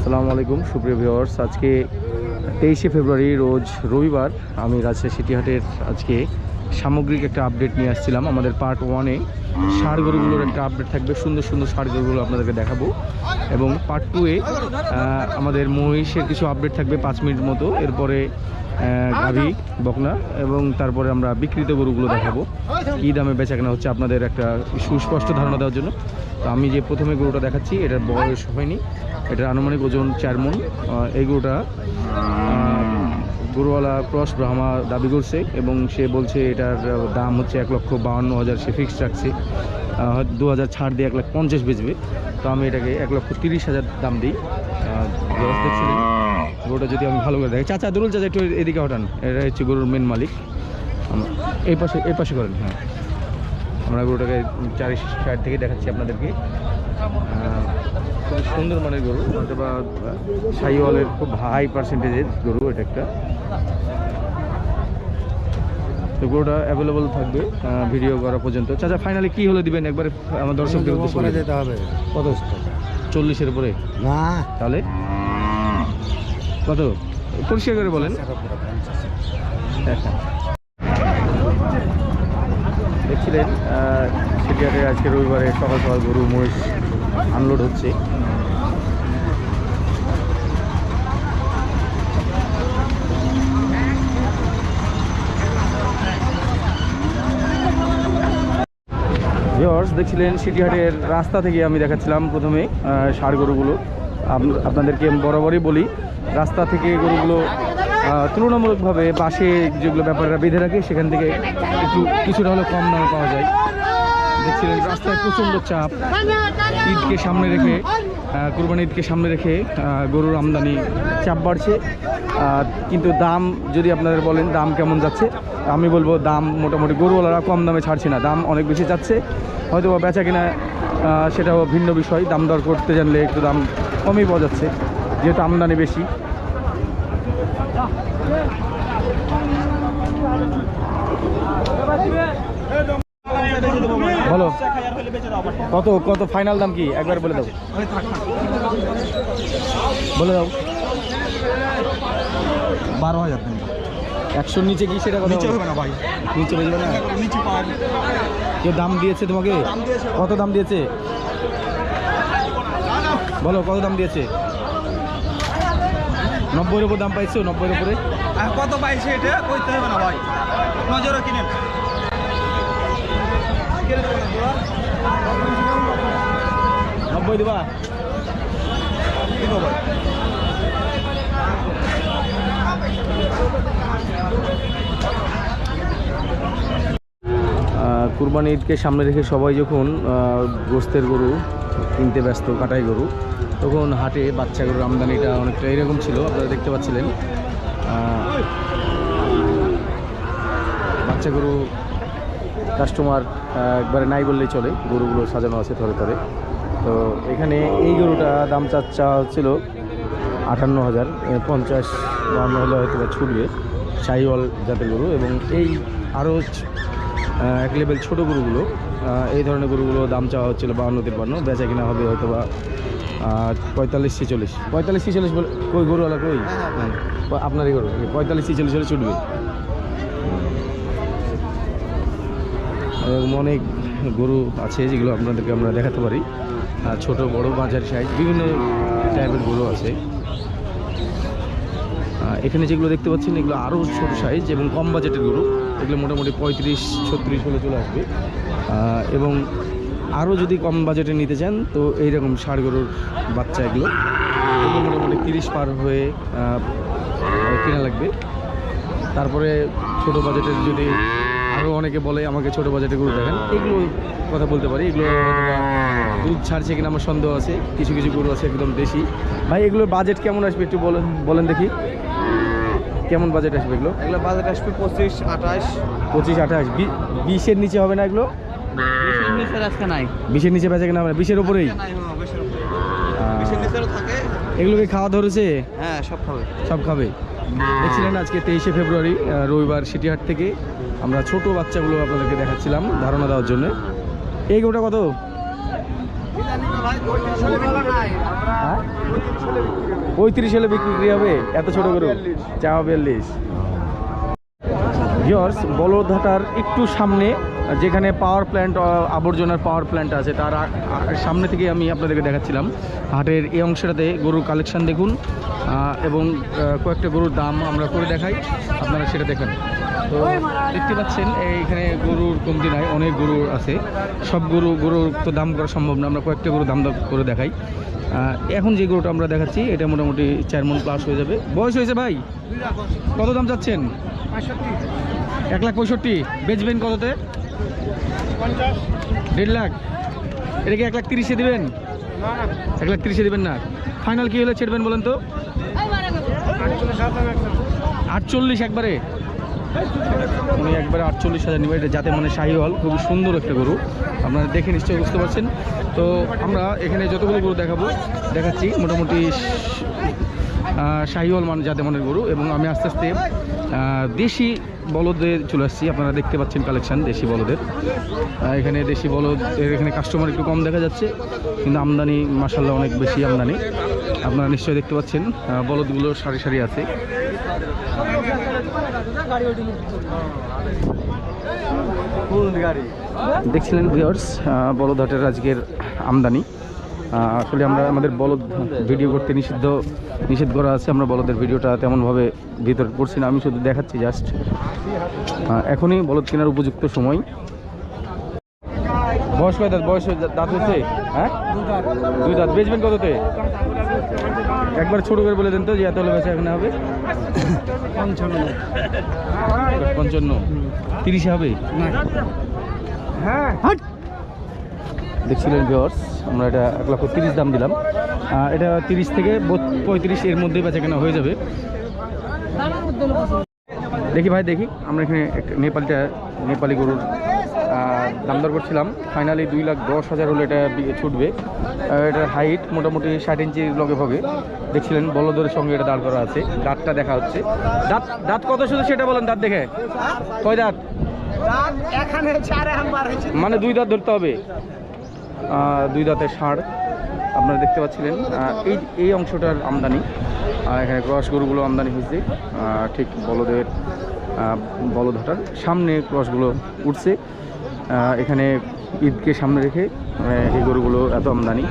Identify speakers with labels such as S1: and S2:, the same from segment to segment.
S1: আসসালামু আলাইকুম, সুপ্রিয় ভিউয়ার্স। আজকে তেইশে ফেব্রুয়ারি, রোজ রবিবার আমি রাজশাহী সিটিহাটের আজকে সামগ্রিক একটা আপডেট নিয়ে আসছিলাম। আমাদের পার্ট ওয়ানে গরুগুলোর একটা আপডেট থাকবে। সুন্দর সুন্দর গরুগুলো আপনাদেরকে দেখাবো। এবং পার্ট টুয়ে আমাদের মহিষের কিছু আপডেট থাকবে পাঁচ মিনিট মতো। এরপরে গাভী, বকনা এবং তারপরে আমরা বিক্রিত গরুগুলো দেখাবো। কী দামে বেচা কেনা হচ্ছে আপনাদের একটা সুস্পষ্ট ধারণা দেওয়ার জন্য। তো আমি যে প্রথমে গরুটা দেখাচ্ছি, এটার বয়স হয়নি। এটার আনুমানিক ওজন চার মন এই গরুটা গরুওয়ালা ক্রস ব্রাহ্মা দাবি করছে এবং সে বলছে এটার দাম হচ্ছে এক লক্ষ বাউন্ন হাজার, সে ফিক্সড রাখছে। দু হাজার ছাড় দিয়ে এক লাখ পঞ্চাশ বেচবে। তো আমি এটাকে এক লক্ষ তিরিশ হাজার দাম দিই। গরুটা যদি আমি ভালো করে দেখি। চাচা, দুরুল চাচা, একটু এদিকে হটান। এটা হচ্ছে গরুর মেন মালিক। এই পাশে এই পাশে করেন হ্যাঁ। আমরা গরুটাকে চারি সাইড থেকে দেখাচ্ছি আপনাদেরকে। খুব সুন্দর মানের গরু অথবা সাইওয়ালের খুব হাই পার্সেন্টেজের গরু এটা একটা। তো গরুটা অ্যাভেলেবল থাকবে ভিডিও করা পর্যন্ত। চাচা ফাইনালি কি হলে দিবেন? একবারে আমার দর্শকদের উদ্দেশ্যে।
S2: যেতে হবে।
S1: কত? চল্লিশের উপরে?
S2: না।
S1: তাহলে? কত? পরিষ্কার করে বলেন। দেখছিলেন সিটিহাটে আজকে রবিবারে সকাল সকাল গরু মহিষ আনলোড হচ্ছে। ভিওর্স দেখছিলেন সিটিহাটের রাস্তা থেকে আমি দেখাচ্ছিলাম প্রথমে সার গরুগুলো। আপনাদেরকে বরাবরই বলি, রাস্তা থেকে গরুগুলো তুলনামূলকভাবে বাসে যেগুলো ব্যাপারীরা বেঁধে রাখে, সেখান থেকে একটু কিছুটা হলেও কম দামে পাওয়া যায়। দেখছিলেন রাস্তায় প্রচণ্ড চাপ ঈদকে সামনে রেখে কুরবানি ঈদকে সামনে রেখে গরুর আমদানি চাপ বাড়ছে। কিন্তু দাম, যদি আপনাদের বলেন দাম কেমন যাচ্ছে, আমি বলব দাম মোটামুটি গরুওয়ালারা কম দামে ছাড়ছে না, দাম অনেক বেশি যাচ্ছে। হয়তো বা বেচা কিনা সেটাও ভিন্ন বিষয়, দাম দর করতে জানলে একটু দাম কমই পাওয়া যাচ্ছে, যেহেতু আমদানি বেশি বলো কত কত ফাইনাল দাম কি? একবার বলে দাও। বলে দাও।
S2: বারো হাজার
S1: একশোর নিচে কি সেটা
S2: নিচে। হবে না ভাই।
S1: নিচে বেচবে না?
S2: নিচে
S1: কেউ দাম দিয়েছে তোমাকে? কত দাম দিয়েছে? বলো কত দাম দিয়েছে? নব্বইয়ের উপর দাম পাইছো নব্বইয়ের উপরে?
S2: কত পাইছে এটা? কইতে হবে না ভাই। নজরে কিনেন
S1: নব্বই দেবা? কুরবানি ঈদকে সামনে রেখে সবাই যখন গোস্তের গরু কিনতে ব্যস্ত, কাটাই গরু, তখন হাটে বাচ্চা গরুর আমদানিটা অনেকটা এরকম ছিল, আপনারা দেখতে পাচ্ছিলেন। বাচ্চা গরু কাস্টমার একবারে নাই বললেই চলে গরুগুলো সাজানো আছে ধরে ধরে তো এখানে এই গরুটা দাম চাচ্ছা হচ্ছিল আটান্ন হাজার পঞ্চাশ বান্ন হলে হয়তো বা ছুটবে শাহিওয়াল জাতের গরু এবং এই আরও এক লেভেল ছোটো গরুগুলো এই ধরনের গরুগুলো দাম চাওয়া হচ্ছিল বাউন্ন তিপ্পান্ন বেচা কিনা হবে হয়তো বা পঁয়তাল্লিশ ছেচল্লিশ পঁয়তাল্লিশ ছেচল্লিশ বলে কই গরুওয়ালা কই? হ্যাঁ, আপনারই গরু পঁয়তাল্লিশ ছেচল্লিশ হলে ছুটবে। এরকম অনেক গরু আছে যেগুলো আপনাদেরকে আমরা দেখাতে পারি। আর ছোট, বড় মাঝারি সাইজ বিভিন্ন টাইপের গরু আছে। এখানে যেগুলো দেখতে পাচ্ছেন, এগুলো আরও ছোট সাইজ এবং কম বাজেটের গরু। এগুলো মোটামুটি পঁয়ত্রিশ, ছত্রিশ হলে চলে আসবে। এবং আরও যদি কম বাজেটে নিতে চান, তো এইরকম ষাড় গরুর বাচ্চা এগুলো। এগুলো মোটামুটি তিরিশ পার হয়ে কেনা লাগবে। তারপরে ছোট বাজেটের যদি আরও অনেকে বলে আমাকে ছোট বাজেটের গরু দেখেন। এগুলো কথা বলতে পারি এগুলো দুধ ছাড়ছে কিনা আমার সন্দেহ আছে কিছু কিছু গরু আছে একদম দেশি। ভাই এগুলোর বাজেট কেমন আসবে একটু বলেন বলেন দেখি। কেমন বাজেট আসবে এগুলো?
S2: এগুলো বাজেট আসবে পঁচিশ আঠাশ।
S1: পঁচিশ আঠাশ। বিশের নিচে হবে না এগুলো? বিশের নিচে বেচা কিনা হবে বিশের ওপরেই
S2: নাই হ্যাঁ বেশির উপরে
S1: আহ,
S2: বেশির নিচেও থাকে।
S1: এগুলোকে খাওয়া ধরেছে?
S2: হ্যাঁ সব খাবে।
S1: সব খাবে? দেখছিলেন আজকে তেইশে ফেব্রুয়ারি রবিবার সিটিহাট থেকে আমরা ছোট বাচ্চাগুলো আপনাদেরকে দেখাচ্ছিলাম ধারণা দেওয়ার জন্য। এই গরুটা কত? হ্যাঁ? পঁয়ত্রিশ হলে বিক্রি হবে? এত ছোট গরু? চাওয়া বিয়াল্লিশ। বলদহাটার একটু সামনে যেখানে পাওয়ার প্ল্যান্ট আবর্জনার পাওয়ার প্ল্যান্ট আছে, তার সামনে থেকে আমি আপনাদেরকে দেখাচ্ছিলাম। হাটের এই অংশটাতে গরুর কালেকশন দেখুন এবং কয়েকটা গরুর দাম আমরা করে দেখাই, আপনারা সেটা দেখেন। তো দেখতে পাচ্ছেন এইখানে গরুর কমতি নাই, অনেক গরু আছে। সব গরু, গরুর তো দাম করা সম্ভব না, আমরা কয়েকটা গরু দাম করে দেখাই। এখন যে গরুটা আমরা দেখাচ্ছি, এটা মোটামুটি চার মন প্লাস হয়ে যাবে। বয়স হয়েছে ভাই? কত দাম চাচ্ছেন? এক লাখ পঁয়ষট্টি। বেচবেন কততে? দেড় লাখ। এটা কি এক লাখ তিরিশে দেবেন? এক লাখ তিরিশে দিবেন না। ফাইনাল কি হলে ছেড়বেন বলেন তো? আটচল্লিশ একবারে। উনি একবারে আটচল্লিশ হাজার নেবে। এটা যাতে মানে হল। খুবই সুন্দর একটা গরু। আপনারা দেখে নিশ্চয়ই বুঝতে পারছেন। তো আমরা এখানে যতগুলো গরু দেখাবো, দেখাচ্ছি। মোটামুটি শাহিওয়াল মান জাতে মানের গরু এবং আমি আস্তে আস্তে দেশি বলদের চলে আসছি। আপনারা দেখতে পাচ্ছেন কালেকশন দেশি বলদের। এখানে দেশি বলদের এখানে কাস্টমার একটু কম দেখা যাচ্ছে কিন্তু আমদানি মাসাল্লাহ অনেক বেশি আমদানি। আপনারা নিশ্চয়ই দেখতে পাচ্ছেন বলদগুলো সারি সারি আছে। দেখছিলেন ভিওর্স বলদহাটের আজকের আমদানি। আসলে আমরা আমাদের বলদ ভিডিও করতে নিষিদ্ধ নিষেধ করা আছে। আমরা বলদের ভিডিওটা তেমনভাবে ভিতর করছি না। আমি শুধু দেখাচ্ছি জাস্ট এখনই বলদ কেনার উপযুক্ত সময়। বয়স কয় দাঁত? বয়স হয়ে- দাঁত হচ্ছে হ্যাঁ? দুই দাঁত। বেচবেন কততে? একবার ছোট করে বলে দেন তো যে এত হলে বেচা এখানে হবে। পঞ্চান্ন। তিরিশে হবে?
S2: হ্যাঁ
S1: দেখছিলেন ভিওর্স আমরা এটা এক লক্ষ তিরিশ দাম দিলাম। এটা তিরিশ থেকে পঁয়ত্রিশ এর মধ্যেই বেচা কেনা হয়ে যাবে। দেখি ভাই দেখি। আমরা এখানে একটা নেপালিটা নেপালি গরুর দাম দর করছিলাম। ফাইনালি দুই লাখ দশ হাজার হলে এটা ছুটবে। এটার হাইট মোটামুটি ষাট ইঞ্চি লগে হবে। দেখছিলেন বলদরের সঙ্গে এটা দাঁড় করা আছে। দাঁতটা দেখা হচ্ছে। দাঁত দাঁত কত শুধু সেটা বলেন দাঁত দেখে। কয় দাঁত? মানে দুই দাঁত ধরতে হবে। দুই দাঁতের ষাঁড় আপনারা দেখতে পাচ্ছিলেন। এই এই অংশটার আমদানি এখানে ক্রস গরুগুলো আমদানি হয়েছে ঠিক বলদের আহ, বলদহাটার সামনে ক্রসগুলো উঠছে। এখানে ঈদকে সামনে রেখে এই গরুগুলো এত আমদানি।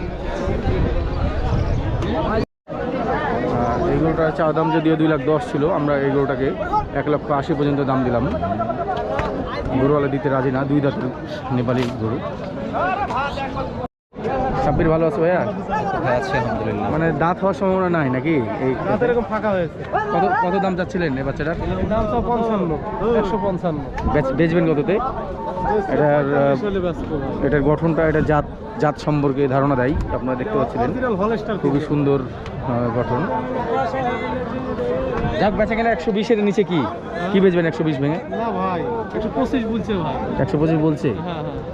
S1: এই গরুটার চা দাম যদিও দুই লাখ দশ ছিল আমরা এই গরুটাকে এক লক্ষ আশি পর্যন্ত দাম দিলাম। গরুওয়ালা দিতে রাজি না দুই দাঁতের নেপালি গরু। সাব্বির ভালো আছে ভাইয়া?
S2: আছে আলহামদুলিল্লাহ।
S1: মানে দাঁত হওয়ার সম্ভাবনা নাই নাকি? এই
S2: এরকম ফাঁকা হয়েছে।
S1: কত কত দাম চাচ্ছিলেন এই বাচ্চাটার?
S2: দাম তো পঞ্চান্ন একশো পঞ্চান্ন।
S1: বেচবেন কততে? এটার এটার গঠনটা এটা জাত জাত সম্পর্কে ধারণা দেয়। আপনারা দেখতে পাচ্ছিলেন। খুবই সুন্দর গঠন। যাক বেচা কেনা একশো বিশের নিচে কি? কি বেচবেন একশো বিশ ভেঙে?
S2: না ভাই একশো পঁচিশ বলছে ভাই।
S1: একশো পঁচিশ বলছে?
S2: হ্যাঁ হ্যাঁ।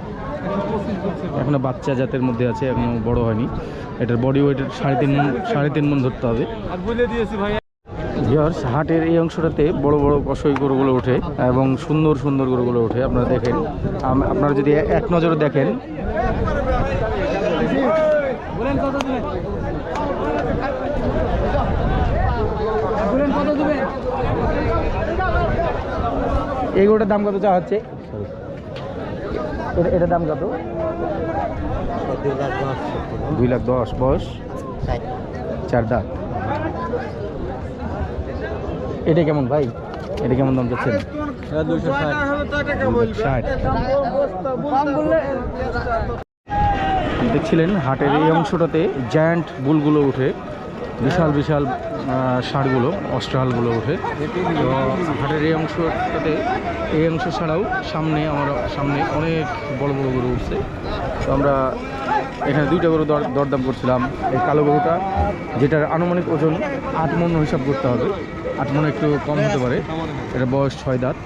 S1: এখনও বাচ্চা জাতের মধ্যে আছে, এখনও বড় হয়নি। এটার বডি ওয়েট সাড়ে তিন মণ সাড়ে তিন মন ধরতে হবে। ভিওর্স হাটের এই অংশটাতে বড় বড় কষই গরুগুলো ওঠে এবং সুন্দর সুন্দর গরুগুলো ওঠে। আপনারা দেখেন আপনারা যদি এক নজরে দেখেন, এই গরুটার দাম কত চা হচ্ছে? এটার দাম কত? দুই লাখ দশ বয়স। চার দাঁত। এটা কেমন ভাই? এটা কেমন দাম
S2: ষাট।
S1: দেখছিলেন হাটের এই অংশটাতে জায়ান্ট বুলগুলো ওঠে বিশাল বিশাল ষাঁড়গুলো অস্ট্রালগুলো ওঠে। তো হাটের এই অংশটাতে, এই অংশ ছাড়াও সামনে আমার, সামনে অনেক বড় বড় গরু উঠছে। তো আমরা এখানে দুইটা গরু দর, দরদাম করছিলাম। এই কালো গরুটা, যেটার আনুমানিক ওজন আট মন হিসাব করতে হবে। আট মন একটু কম হতে পারে। এটা বয়স ছয় দাঁত।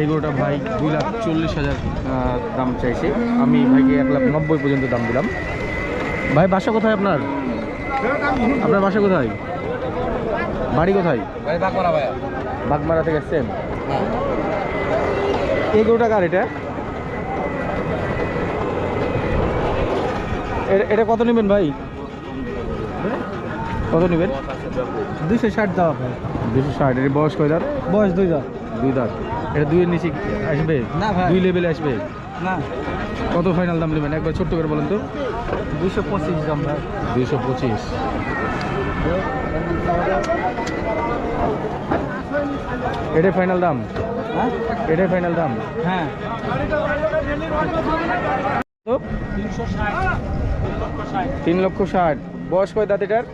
S1: এই গরুটা ভাই দুই লাখ চল্লিশ হাজার দাম চাইছে। আমি ভাইকে এক লাখ নব্বই পর্যন্ত দাম দিলাম। ভাই, বাসা কোথায় আপনার? আপনার বাসা কোথায়? বাড়ি কোথায়? বাগমারা থেকে এসছেন? এই গরুটা কার এটা? এটা কত নেবেন ভাই? কত নেবেন?
S2: দুইশো ষাট দেওয়া ভাই
S1: দুশো ষাট এর বয়স কয় দাঁত?
S2: বয়স দুই দাম
S1: দুই দাঁত। এটা দুইয়ের নিচে আসবে?
S2: না
S1: দুই লেভেলে আসবে?
S2: না।
S1: কত ফাইনাল দাম নেবেন? একবার ছোট্ট করে বলেন তো।
S2: দুইশো পঁচিশ দাম
S1: দুইশো পঁচিশ। এটাই ফাইনাল দাম?
S2: হ্যাঁ?
S1: এটাই ফাইনাল দাম?
S2: হ্যাঁ।
S1: তিন লক্ষ ষাট। বয়স কয় দাঁত এটার?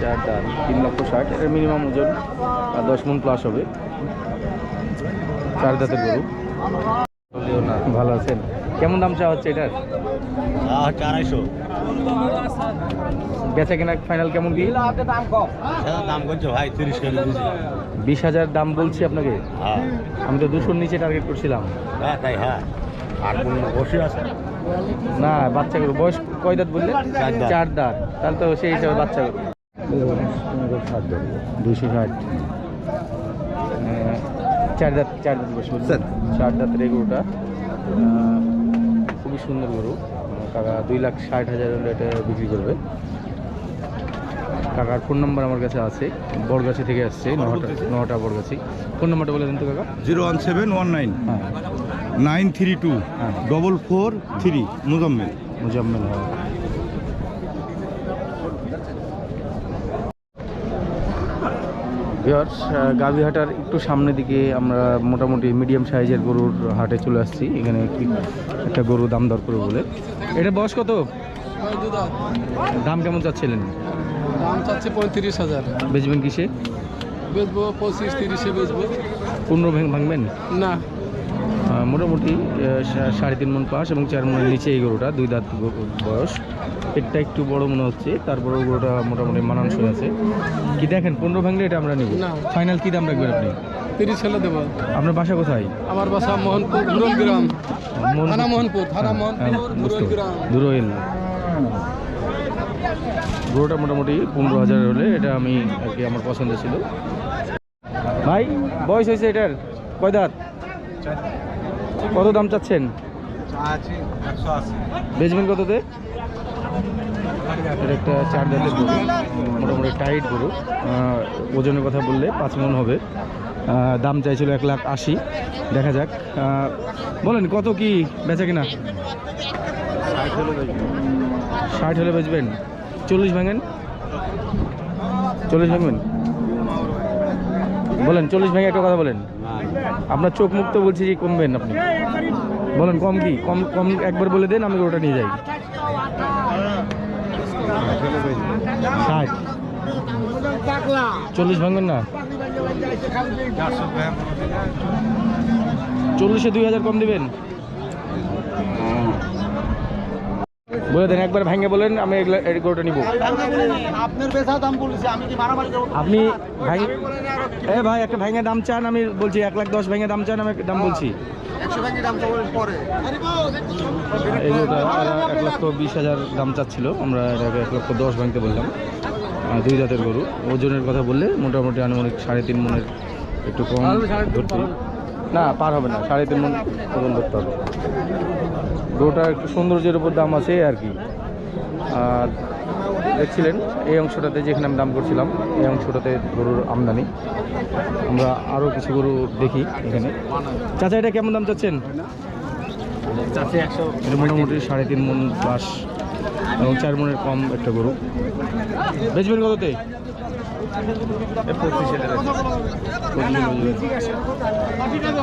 S1: চার দাঁত। তিন লক্ষ ষাট। এটার মিনিমাম ওজন আর দশ মন প্লাস হবে। চার দাঁতের গরু। ভালো আছেন। কেমন দাম চা হচ্ছে এটার?
S3: আড়াইশো।
S1: বেচা কেনা ফাইনাল কেমন কি?
S3: দাম করছ ভাই তিরিশ
S1: বিশ হাজার দাম বলছি আপনাকে?
S3: হ্যাঁ।
S1: আমি তো দুশোর নিচে টার্গেট করছিলাম।
S3: হ্যাঁ তাই হ্যাঁ। আর বসে আছে?
S1: না বাচ্চা গরু বয়স কয় দাঁত বললে
S3: চার দাঁত।
S1: তাহলে তো সেই হিসাবে বাচ্চা গরু দুশো ষাট। চার দাঁত চার দাঁত বয়স বলছেন চার দাঁতের এই গরুটা খুবই সুন্দর গরু। কাকা দুই লাখ ষাট হাজার হলে এটা বিক্রি করবে। কাকার ফোন নাম্বার আমার কাছে আছে। বড়গাছি থেকে আসছে নটা নটা বড়গাছি ফোন নাম্বারটা বলে দেন তো কাকা।
S4: Zero one seven one nine.
S1: হ্যাঁ।
S4: Nine three two.
S1: হ্যাঁ।
S4: Double four three. Mujammel.
S1: Mujammel viewers গাভীহাটার একটু সামনের দিকে আমরা মোটামুটি মিডিয়াম সাইজের গরুর হাটে চলে আসছি। এখানে কি একটা গরু দাম দর করে বলে। এটা বয়স কত? দাম কেমন চাচ্ছিলেন?
S5: দাম চাচ্ছে পঁয়ত্রিশ হাজার।
S1: বেচবেন কিসে?
S5: বেচবো পঁচিশ তিরিশে বেচবো।
S1: পনেরো ভেঙ ভাঙবেন?
S5: না।
S1: মোটামুটি সা- সাড়ে তিন মন পাস এবং চার মনের নিচে এই গরুটা দুই দাঁত বয়স। পেটটা একটু বড় মনে হচ্ছে তারপরেও গরুটা মোটামুটি মানানসই আছে। কি দেখেন পনেরো ভাঙলে এটা আমরা নিব?
S5: না।
S1: ফাইনাল কি দাম রাখবেন আপনি?
S5: তিরিশ হলে দেবো।
S1: আপনার বাসা কোথায়?
S5: আমার বাসা মোহনপুর গ্রাম।
S1: মন-
S5: থানা মোহনপুর থানা
S1: হ্যাঁ,
S5: মোহনপুর
S1: হ্যাঁ,
S5: গ্রাম।
S1: গরুটা মোটামুটি পনেরো হাজার হলে এটা আমি আর কি আমার পছন্দ ছিল। ভাই বয়স হয়েছে এটার। কয় দাঁত। কত দাম চাচ্ছেন? বেচবেন কততে? এটা একটা চার দাঁতের গরু মোটামুটি টাইট গরু। ওজনের কথা বললে পাঁচ মন হবে। দাম চাইছিল এক লাখ আশি। দেখা যাক। বলেন কত কি বেচা কিনা? ষাট হলে বেচবেন? চল্লিশ ভাঙেন? চল্লিশ ভাঙবেন? বলেন চল্লিশ ভাঙে একটা কথা বলেন। আপনার চোখ মুক্ত বলছি যে কমবেন আপনি। বলেন, কম কি? কম কম একবার বলে দেন, আমি ওটা নিয়ে যাই। চল্লিশ ভাঙবেন না? চল্লিশে দুই হাজার কম দিবেন? বলে দেন একবার ভেঙে বলেন আমি এই গরুটা নিব। আপনি এ ভাই একটা ভেঙে দাম চান আমি বলছি এক লাখ দশ ভেঙে দাম চান আমি দাম বলছি। এগুলোটা এক লক্ষ বিশ হাজার দাম চাচ্ছিল আমরা এটাকে এক লক্ষ দশ ভাঙতে বললাম। দুই জাতের গরু ওজনের কথা বললে মোটামুটি আনুমানিক সাড়ে তিন মনের একটু কম ধরতে না পার হবে না সাড়ে তিন মন ওজন ধরতে হবে। গরুটার একটু সৌন্দর্যের উপর দাম আছে আর কি। আর দেখছিলেন এই অংশটাতে যেখানে আমি দাম করছিলাম এই অংশটাতে গরুর আমদানি। আমরা আরও কিছু গরু দেখি এখানে। চাচা এটা কেমন দাম চাচ্ছেন? মোটামুটি সাড়ে তিন মন বাস এবং চার মনের কম একটা গরু। বেচবেন কততে?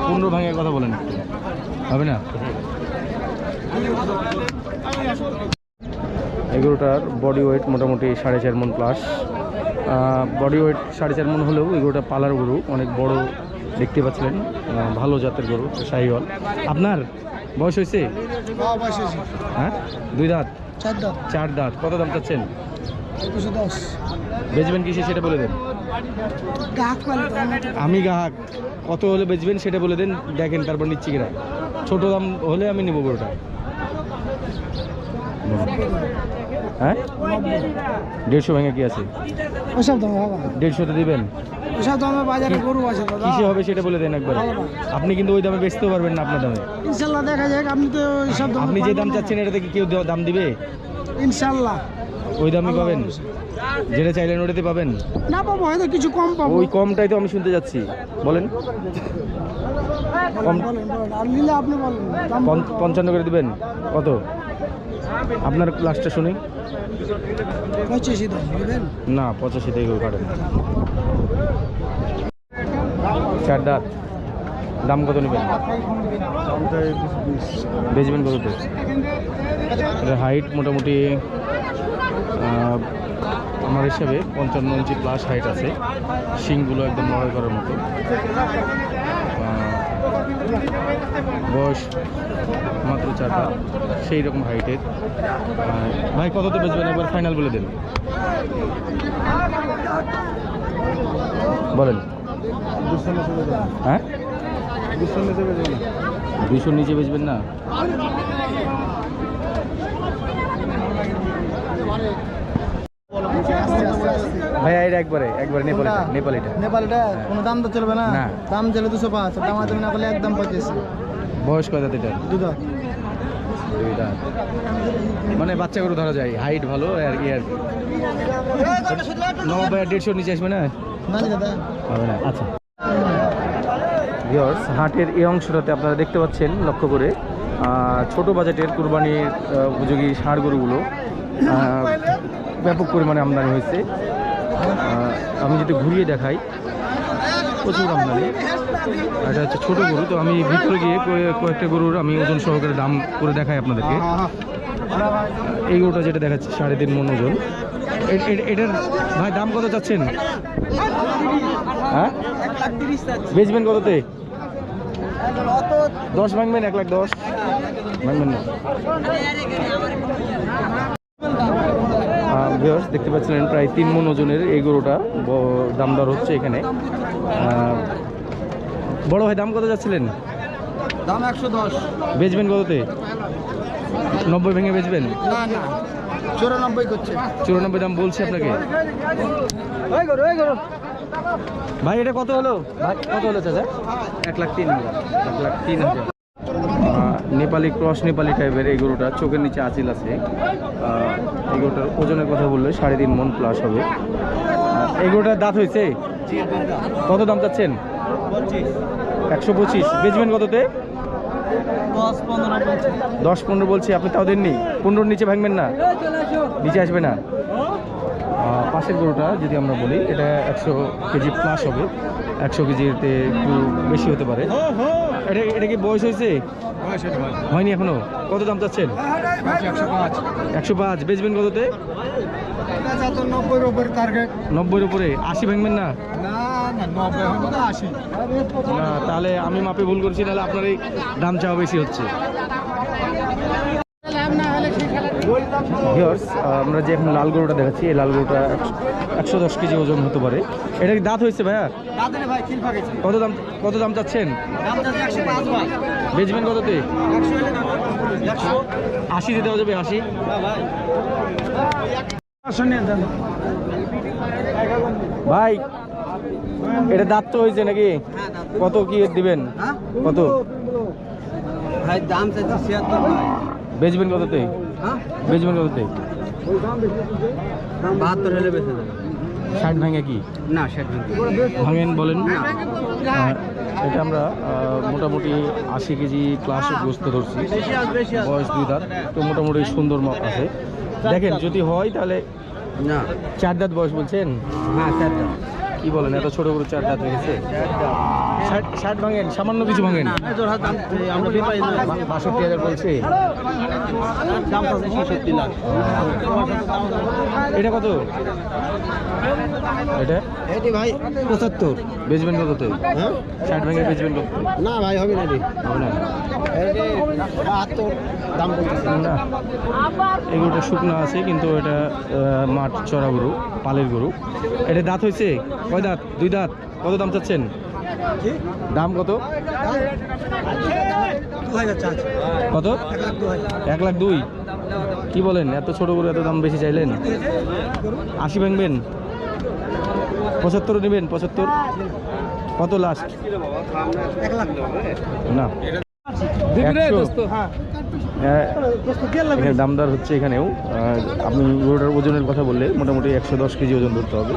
S1: পনেরো ভাঙে কথা বলেন। হবে না? এই গরুটার বডি ওয়েট মোটামুটি সাড়ে চার মন প্লাস বডি ওয়েট সাড়ে চার মন হলেও এই গরুটা পালার গরু অনেক বড় দেখতে পাচ্ছিলেন। ভালো জাতের গরু শাহিওয়াল। আপনার বয়স হয়েছে? হ্যাঁ দুই দাঁত?
S5: চার
S1: দাঁত। কত দাম চাচ্ছেন? বেচবেন কিসে সেটা বলে দেন। আমি গ্রাহক কত হলে বেচবেন সেটা বলে দেন। দেখেন তারপর নিচ্ছি কিনা। ছোট দাম হলে আমি নেব গরুটা। হ্যাঁ? দেড়শো ভেঙে কি আছে?
S5: ওসব দাম হবে
S1: দেড়শোতে দিবেন?
S5: এসব দামে বাজারে গরু আছে দাদা।
S1: কিসে হবে সেটা বলে দেন একবার। আপনি কিন্তু ওই দামে বেচতেও পারবেন না আপনার দামে।
S5: ইনশাল্লাহ দেখা যাক আপনি তো এইসব দামে
S1: আপনি যে দাম চাচ্ছেন এটা থেকে কেউ দাম দিবে?
S5: ইনশাল্লাহ।
S1: ওই দামে পাবেন? যেটা চাইলেন ওটাতে পাবেন?
S5: না পাবো হয়তো কিছু কম পাবো।
S1: ওই কমটাই তো আমি শুনতে যাচ্ছি। বলেন। কম
S5: নিলে আপনি বলেন
S1: পঞ্চ- পঞ্চান্ন করে দিবেন। কত? আপনার লাস্টটা শুনি। না পঁচাশি থেকে কাটেন চার দাঁত। দাম কত নেবেন? বেচবেন কততে এটা হাইট মোটামুটি আমার হিসাবে পঞ্চান্ন ইঞ্চি প্লাস হাইট আছে। শিংগুলো একদম লড়াই করার মতো। বয়স মাত্র চারটা। সেই রকম হাইটের ভাই কত তো বেচবেন? একবার ফাইনাল বলে দেন। বলেন। হ্যাঁ? দুশোর নিচে বেচবেন না ভাইয়া এটা একবারে একবারে নেপালিটা নেপালিটা।
S5: নেপালিটা? কোনো দাম তো চলবে না। দাম চলে দুশো পাঁচ দাম তুমি না করলে একদম পঁচিশ।
S1: বয়স কত এটার?
S5: দুধ
S1: মানে বাচ্চা গরু ধরা যায় হাইট ভালো আর কি আর নব ভাইয়া দেড়শোর নিচে আসবে না?
S5: না
S1: হবে না আচ্ছা। ভিওর্স হাটের এই অংশটাতে আপনারা দেখতে পাচ্ছেন লক্ষ্য করে ছোট বাজেটের কুরবানির উপযোগী ষাঁড় গরুগুলো ব্যাপক পরিমাণে আমদানি হয়েছে। আমি যদি ঘুরিয়ে দেখাই, প্রচুর আমদানি। এটা হচ্ছে ছোটো গরু, তো আমি ভিতরে গিয়ে কয়ে- কয়েকটা গরুর আমি ওজন সহকারে দাম করে দেখাই আপনাদেরকে। এই গরুটা যেটা দেখাচ্ছে, সাড়ে তিন মন ওজন। এটার ভাই দাম কত চাচ্ছেন? হ্যাঁ? বেচবেন কততে? দশ ভাঙবেন, এক লাখ দশ। ভাঙবেন না। ভিউয়ার্স দেখতে পাচ্ছিলেন প্রায় তিন মন ওজনের এই গরুটা। দাম দর হচ্ছে এখানে। বড় ভাই দাম কত যাচ্ছিলেন?
S5: দাম একশো দশ।
S1: বেচবেন কততে? নব্বই ভেঙে বেচবেন?
S5: না না। চুরানব্বই করছে।
S1: চুরানব্বই দাম বলছি আপনাকে। ভাই এটা কত হলো? ভাই কত হলো চাচা? এক লাখ তিন হাজার। এক লাখ তিন হাজার। নেপালি ক্রস নেপালি টাইপের এই গরুটা চোখের নিচে আঁচিল আছে। এই গরুটার ওজনের কথা বললে সাড়ে তিন মন প্লাস হবে। এই গরুটার দাঁত হয়েছে? কত দাম চাচ্ছেন? একশো পঁচিশ। বেচবেন কততে?
S5: দশ পনেরো বলছে,
S1: আপনি তাও দেননি? পনেরোর নিচে ভাঙবেন না? নিচে আসবে না? পাশের গরুটা যদি আমরা বলি, এটা একশো কেজি প্লাস হবে। একশো কেজিতে একটু বেশি হতে পারে। এটা এটা কি বয়স হয়েছে? হয়নি এখনও? কত দাম চাচ্ছেন?
S5: একশো পাঁচ।
S1: একশো পাঁচ। বেচবেন কততে?
S5: নব্বইয়ের উপরে টার্গেট
S1: নব্বইয়ের উপরে। আশি ভাঙবেন না?
S5: না
S1: তাহলে আমি মাপে ভুল করছি তাহলে আপনার এই দাম চাওয়া বেশি হচ্ছে। আমরা যে এখন লাল গরুটা দেখাচ্ছি এই লাল গরুটা একশো দশ কেজি ওজন হতে পারে। এটা কি দাঁত হয়েছে ভাইয়া? কত দাম কত দাম চাচ্ছেন? বেচবেন কততে? আশি দিতে যাবে আশি?
S5: ভাই।
S1: এটা দাঁত তো হয়েছে নাকি? কত কি দিবেন?
S5: হ্যাঁ?
S1: কত?
S5: ভাই দাম
S1: বেচবেন কততে?
S5: হ্যাঁ?
S1: বেচবেন কততে?
S5: বাহাত্তর হলে বেঁচে
S1: ষাট ভাঙে কি?
S5: না ষাট
S1: ভাঙেন বলেন। এটা আমরা মোটামুটি আশি কেজি প্লাস গোস্ত ধরছি। বয়স দুই দাঁত তো মোটামুটি সুন্দর মাপ আছে। দেখেন যদি হয় তাহলে
S5: না।
S1: চার দাঁত বয়স বলছেন?
S5: হ্যাঁ চারটা
S1: কি বলেন এত ছোট করে চার দাঁত রেখেছে? ষাট ভাঙেন সামান্য কিছু ভাঙেন। বাষট্টি হাজার বলছে। এটা কত? এটা?
S5: এটি ভাই পঁচাত্তর।
S1: বেচবেন কততে?
S5: হ্যাঁ?
S1: ষাট ভাঙে বেচবেন কত?
S5: না ভাই হবে না
S1: হবে না।
S5: দাম
S1: এগুলোটা শুকনো আছে কিন্তু এটা মাঠ চড়া গরু পালের গরু। এটা দাঁত হয়েছে? কয় দাঁত? দুই দাঁত। কত দাম চাচ্ছেন? দাম কত? কত?
S5: এক লাখ
S1: দুই। কি বলেন এত ছোট করে এত দাম বেশি চাইলেন? আশি ভাঙবেন? পঁচাত্তর নেবেন পঁচাত্তর? কত লাস্ট না। এখানে দামদার হচ্ছে এখানেও। আপনি গরুটার ওজনের কথা বললে মোটামুটি একশো দশ কেজি ওজন ধরতে হবে।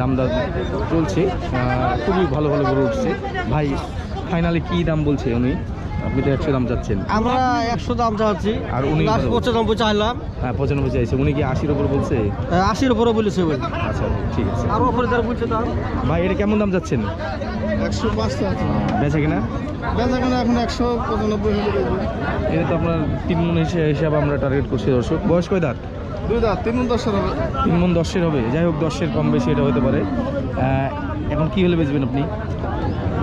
S1: দামদার চলছে। খুবই ভালো ভালো গরু উঠছে। ভাই ফাইনালি কি দাম বলছে উনি? আপনি তো একশো দাম চাচ্ছেন।
S5: আমরা একশো দাম চাচ্ছি।
S1: আর উনি?
S5: পঁচানব্বই চাইলাম।
S1: হ্যাঁ পঁচানব্বই চাইছে। উনি কি আশির উপর বলছে?
S5: আশির উপরে বলেছে বলে
S1: আচ্ছা ঠিক আছে।
S5: আর উপরে যারা বলছে দাম
S1: ভাই এটা কেমন দাম যাচ্ছেন
S4: একশো আছে
S1: বেচা কিনা?
S4: বেচা কেনা এখন একশো পঁচানব্বই
S1: এটা তো আপনার তিন মন হিসেবে আমরা টার্গেট করছি দর্শক। বয়স কয় দাঁত?
S4: দুই দাঁত তিন দশের হবে।
S1: তিন মন দশের হবে। যাই হোক দশের কম বেশি এটা হতে পারে। এখন কি হলে বেচবেন আপনি?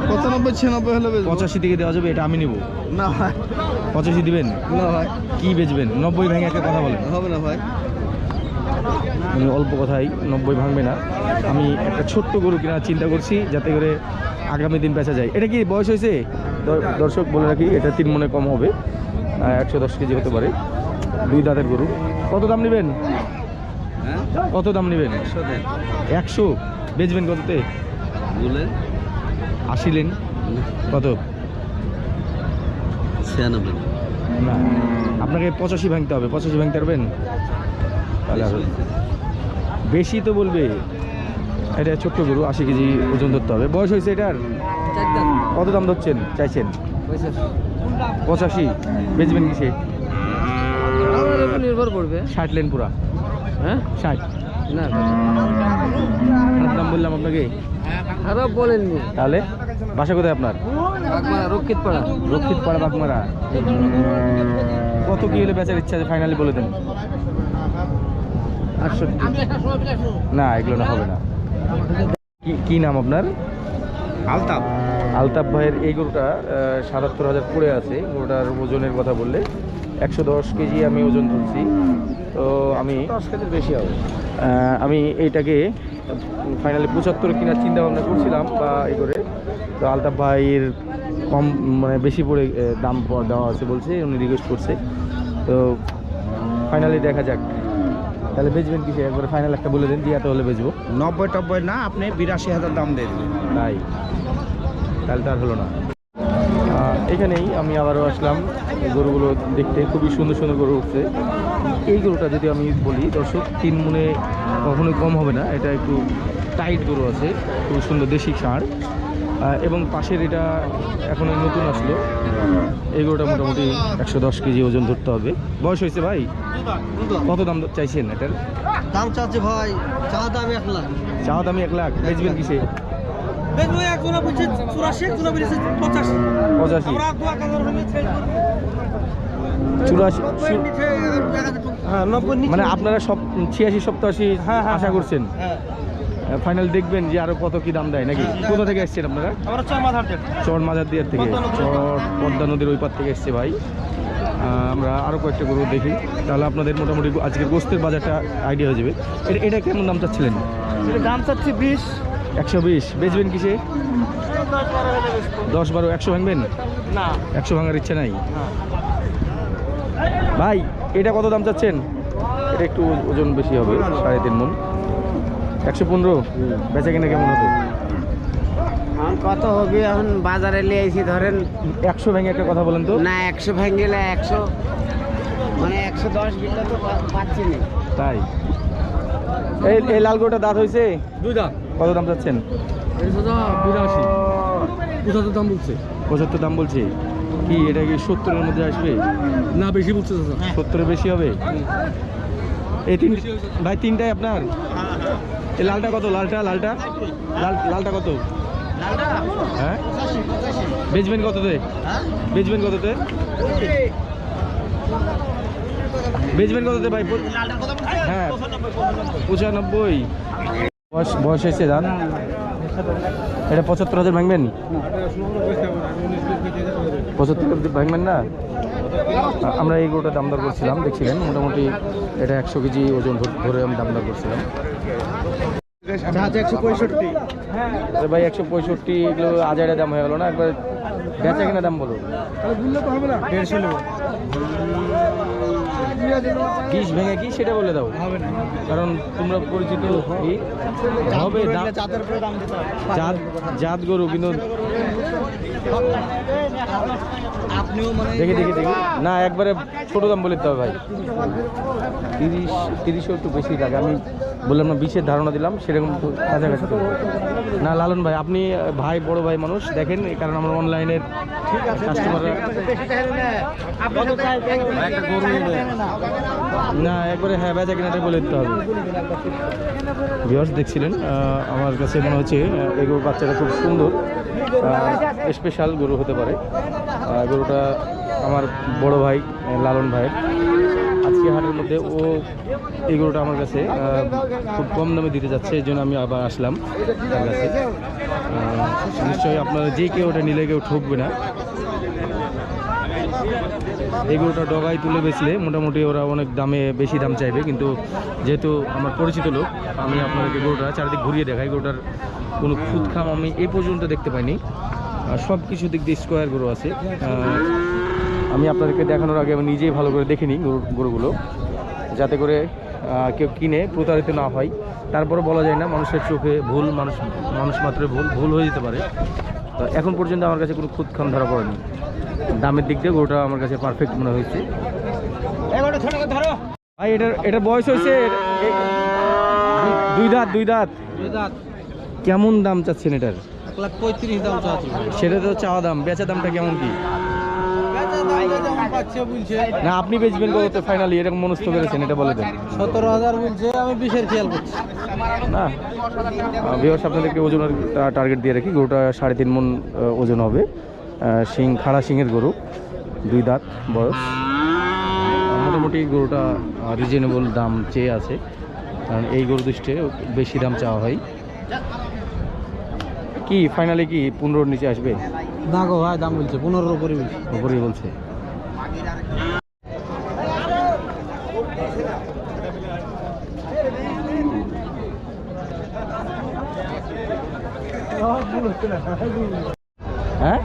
S4: পঁচানব্বই ছিয়ানব্বই হলে বেচবো।
S1: পঁচাশি থেকে দেওয়া যাবে এটা আমি নিব।
S4: না ভাই।
S1: পঁচাশি দিবেন?
S4: না ভাই।
S1: কি বেচবেন? নব্বই ভেঙে একটা কথা বলেন।
S4: হবে না ভাই।
S1: উনি অল্প কথাই নব্বই ভাঙবে না। আমি একটা ছোট্ট গরু কেনার চিন্তা করছি যাতে করে আগামী দিন বেচা যায়। এটা কি বয়স হয়েছে? দর্শক বলে রাখি এটা তিন মনে কম হবে। একশো দশ কেজি হতে পারে। দুই দাঁতের গরু। কত দাম নেবেন? কত দাম নেবেন? একশো? বেচবেন কততে?
S5: বলেন।
S1: আশিলেন। কত?
S5: ছিয়ানব্বই।
S1: না আপনাকে পঁচাশি ভাঙতে হবে। পঁচাশি ভাঙতে পারবেন। বেশি তো বলবে। এটা ছোট্ট গরু আশি কেজি ওজন ধরতে হবে। বয়স হয়েছে এটার? কত দাম ধরছেন? চাইছেন? পঁচাশি। বেচবেন কিসে?
S5: নির্ভর করবে।
S1: ষাট লেন পুরা।
S5: হ্যাঁ?
S1: ষাট।
S5: না।
S1: দাম বললাম আপনাকে।
S5: খারাপ বলেননি।
S1: তাহলে বাসা কোথায় আপনার?
S5: বাগমারা রক্ষিত পাড়া
S1: রক্ষিত বাগমারা কত কি হলে বেচার ইচ্ছা আছে? ফাইনালি বলে দেন।
S5: আটষট্টি।
S1: না এগুলো না হবে না। কি কি নাম আপনার?
S4: আলতাপ
S1: আলতাফ ভাইয়ের এই গরুটা সাতাত্তর হাজার পড়ে আছে। গরুটার ওজনের কথা বললে। একশো দশ কেজি আমি ওজন ধরছি তো আমি দশ কেজির বেশি হবে। আমি এইটাকে ফাইনালি পঁচাত্তর কেনার চিন্তা ভাবনা করছিলাম বা এ করে। তো আলতাফ ভাইয়ের কম মানে বেশি পড়ে দাম দেওয়া আছে বলছে উনি রিকোয়েস্ট করছে। তো ফাইনালি দেখা যাক। তাহলে বেচবেন কিছু একবারে ফাইনাল একটা বলে দেন দিয়ে এত হলে বেচবো।
S4: নব্বই টব্বই না আপনি বিরাশি হাজার দাম দিয়ে দিলেন।
S1: তাই। তাহলে তার হলো না। এখানেই আমি আবারও আসলাম। গরুগুলো দেখতে খুবই সুন্দর সুন্দর গরু উঠছে। এই গরুটা যদি আমি বলি দর্শক তিন মনে কখনোই কম হবে না। এটা একটু টাইট গরু আছে খুব সুন্দর দেশি আহ, এবং পাশের এটা এখন নতুন আসলো। এই গরুটা মোটামুটি একশো দশ কেজি ওজন ধরতে হবে। বয়স হয়েছে ভাই? কত দাম চাইছেন এটার?
S5: দাম চাচ্ছে ভাই চা দাম এক লাখ।
S1: চাওয়া দামি এক লাখ। বেচবেন কিসে?
S5: বেচবো একজনে বলছে চুরাশি একজনে বলেছে পঁচাশি।
S1: পঁচাশি।
S5: আমরা দু এক হাজার হলে
S1: চুরাশি
S5: নব্বইয়ের নিচে এক হাজার টাকা। হ্যাঁ নব্বই
S1: মানে আপনারা সব ছিয়াশি সপ্তাশি আশা করছেন?
S5: হ্যাঁ।
S1: ফাইনাল দেখবেন যে আরও কত কি দাম দেয় নাকি? কোথা থেকে এসছেন আপনারা? চর মাজার দিয়ার থেকে। চর পদ্মা নদীর ওই পার থেকে এসছে ভাই। আমরা আরও কয়েকটা গরু দেখি। তাহলে আপনাদের মোটামুটি আজকের গোস্তের বাজারটা আইডিয়া হয়ে যাবে। এটা এটা কেমন দাম চাচ্ছিলেন?
S5: দাম চাচ্ছি বিশ।
S1: একশো বিশ। বেচবেন কিসে? দশ বারো একশো ভাঙবেন?
S5: না।
S1: একশো ভাঙার ইচ্ছা নাই? ভাই এটা কত দাম চাচ্ছেন? এটা একটু ওজন বেশি হবে সাড়ে তিন মন একশো পনেরো? বেচা কিনা কেমন হবে?
S6: কত হবে? এখন বাজারে নিয়ে এসে ধরেন।
S1: একশো ভেঙে একটা কথা বলেন তো।
S6: না একশো ভেঙে একশো। মানে একশো দশ বিঘা তো পাচ্ছি না।
S1: তাই। এই লাল গরুটা দাঁত হয়েছে
S5: দুই দাম
S1: কত দাম চাচ্ছেন?
S5: বিরাশি। পঁচাত্তর দাম বলছে।
S1: পঁচাত্তর দাম বলছে। কি এটা কি সত্তরের মধ্যে আসবে?
S5: না বেশি বলছে
S1: সত্তরের বেশি হবে? এই তিন ভাই তিনটাই আপনার? এই লালটা কত? লালটা লালটা? লাল লালটা কত? হ্যাঁ? বেচবেন কততে? বেচবেন কততে? বেচবেন কততে ভাই? হ্যাঁ পঁচানব্বই। বয়স বয়স হয়েছে দান এটা পঁচাত্তর হাজার ভাঙবেন? পঁচাত্তর ভাঙবেন না? আমরা এই গোটা দাম দর করছিলাম দেখছিলেন মোটামুটি এটা একশো কেজি ওজন ধর- ধরে আমি দাম দর করছিলাম।
S5: একশো পঁয়ষট্টি।
S1: আরে ভাই একশো পঁয়ষট্টি এগুলো হাজারের দাম হয়ে গেলো না? একবার বেচা কিনা দাম বলো।
S5: তাহলে বললে তো হবে না। দেড়শো
S1: বিষ ভেঙে কি সেটা বলে দাও।
S2: হবে না।
S1: কারণ তোমরা পরিচিত হবে। জাত গরু কিন্তু দেখি দেখি দেখি। না একবারে ছোট দাম বলে দিতে হবে ভাই। তিরিশ তিরিশও একটু বেশি লাগে। আমি বললাম না বিশের ধারণা দিলাম সেরকম কাছাকাছি। না লালন ভাই আপনি ভাই বড় ভাই মানুষ দেখেন এই কারণ আমার অনলাইনের কাস্টমাররা না। একবারে হ্যাঁ বেচা কিনাটা বলে দিতে হবে। ভিউয়ার্স দেখছিলেন আমার কাছে মনে হচ্ছে এগুলো বাচ্চাটা খুব সুন্দর। স্পেশাল গরু হতে পারে। গরুটা আমার বড় ভাই লালন ভাইয়ের। আজকে হাটের মধ্যে ও এই গরুটা আমার কাছে খুব কম দামে দিতে যাচ্ছে, এই জন্য আমি আবার আসলাম তার কাছে। নিশ্চয়ই আপনারা যে কেউ ওটা নিলে কেউ ঠকবে না। এই গরুটা ডগায় তুলে বেচলে মোটামুটি ওরা অনেক দামে বেশি দাম চাইবে, কিন্তু যেহেতু আমার পরিচিত লোক, আমি আপনাদেরকে গরুটা চারিদিক ঘুরিয়ে দেখাই, গরুটার কোনো খুদ খাম আমি এই পর্যন্ত দেখতে পাইনি। সব কিছু দিক দিয়ে স্কোয়ার গরু আছে। আমি আপনাদেরকে দেখানোর আগে আমি নিজেই ভালো করে দেখে নিই গরু গরুগুলো যাতে করে কেউ কিনে প্রতারিত না হয়। তারপরে বলা যায় না মানুষের চোখে ভুল মানুষ মানুষ মাত্র ভুল ভুল হয়ে যেতে পারে। তো এখন পর্যন্ত আমার কাছে কোনো খুদ খাম ধরা পড়েনি। দামের দিক দিয়ে গরুটা আমার কাছে পারফেক্ট মনে হয়েছে। ভাই এটার এটার বয়স হয়েছে দুই- দুই দাঁত। দুই দাঁত। কেমন দাম চাচ্ছেন এটার?
S2: এক লাখ পঁয়ত্রিশ দাম চাচ্ছি
S1: সেটা তো চাওয়া দাম বেচা দামটা কেমন কি? না আপনি বেচবেন কত ফাইনালি এরকম মনস্থ করেছেন এটা বলে দেন।
S2: সতেরো হাজার বলছে আমি বিশের খেয়াল করছি।
S1: না ভিওর্স আপনাদেরকে ওজনের টার্গেট দিয়ে রাখি গরুটা সাড়ে তিন মন ওজন হবে। শিং খাড়া শিংয়ের গরু দুই দাঁত বয়স। মোটামুটি গরুটা রিজনেবল দাম চেয়ে আছে। কারণ এই গরু দৃষ্টে বেশি দাম চাওয়া হয়। কি ফাইনালি কি পনেরোর নিচে আসবে?
S2: না গো ভাই দাম বলছে পনেরোর উপরে বলছে।
S1: ওপরেই বলছে। হ্যাঁ?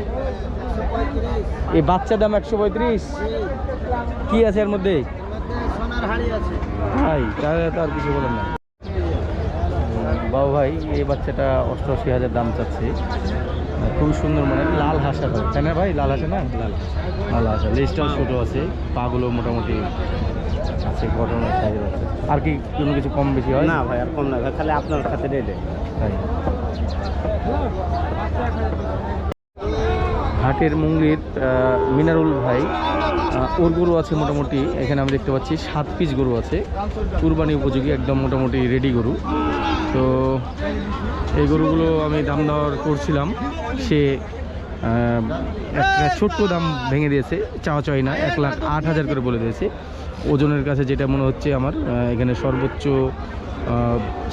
S1: এই বাচ্চা দাম একশো পঁয়ত্রিশ। কি আছে এর মধ্যে? ভাই তাহলে তো আর কিছু বলেন না বাবু ভাই এই বাচ্চাটা অষ্টআশি হাজার দাম চাচ্ছে। খুবই সুন্দর মানে লাল হাসা ভাই। তাই না ভাই? লাল হাসা না? লাল লাল হাসা। লেজটাও ছোটো আছে পাগুলো মোটামুটি আছে ঘটনার সাইজের আছে। আর কি কোনো কিছু কম বেশি হয়?
S3: না ভাই আর কম না ভাই খালি আপনার খাতে রেটে
S1: তাই। হাটের মুঙ্গির মিনারুল ভাই ওর গরু আছে মোটামুটি এখানে আমি দেখতে পাচ্ছি সাত পিস গরু আছে। কুরবানি উপযোগী একদম মোটামুটি রেডি গরু। তো এই গরুগুলো আমি দাম দেওয়ার করছিলাম। সে একটা ছোট্ট দাম ভেঙে দিয়েছে চাওয়া চাই না, এক লাখ আট হাজার করে বলে দিয়েছে। ওজনের কাছে যেটা মনে হচ্ছে আমার এখানে সর্বোচ্চ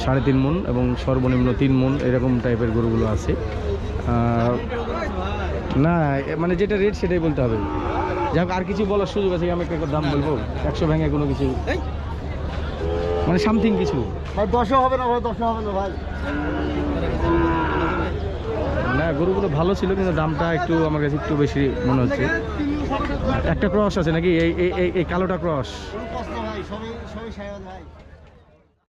S1: সাড়ে তিন মন এবং সর্বনিম্ন তিন মন এরকম টাইপের গরুগুলো আছে। না মানে যেটা রেট সেটাই বলতে হবে। যাক, আর কিছু বলার সুযোগ আছে, আমি একটা দাম বলব। একশো ভেঙে কোনো কিছু মানে সামথিং কিছু।
S2: ভাই দশও হবে না ভাই দশও হবে না ভাই।
S1: না গরুগুলো ভালো ছিল কিন্তু দামটা একটু আমার কাছে একটু বেশি মনে হচ্ছে। একটা ক্রস আছে নাকি? এই এই এই- এই কালোটা ক্রস
S2: ভাই সবই সবই সাহেব ভাই।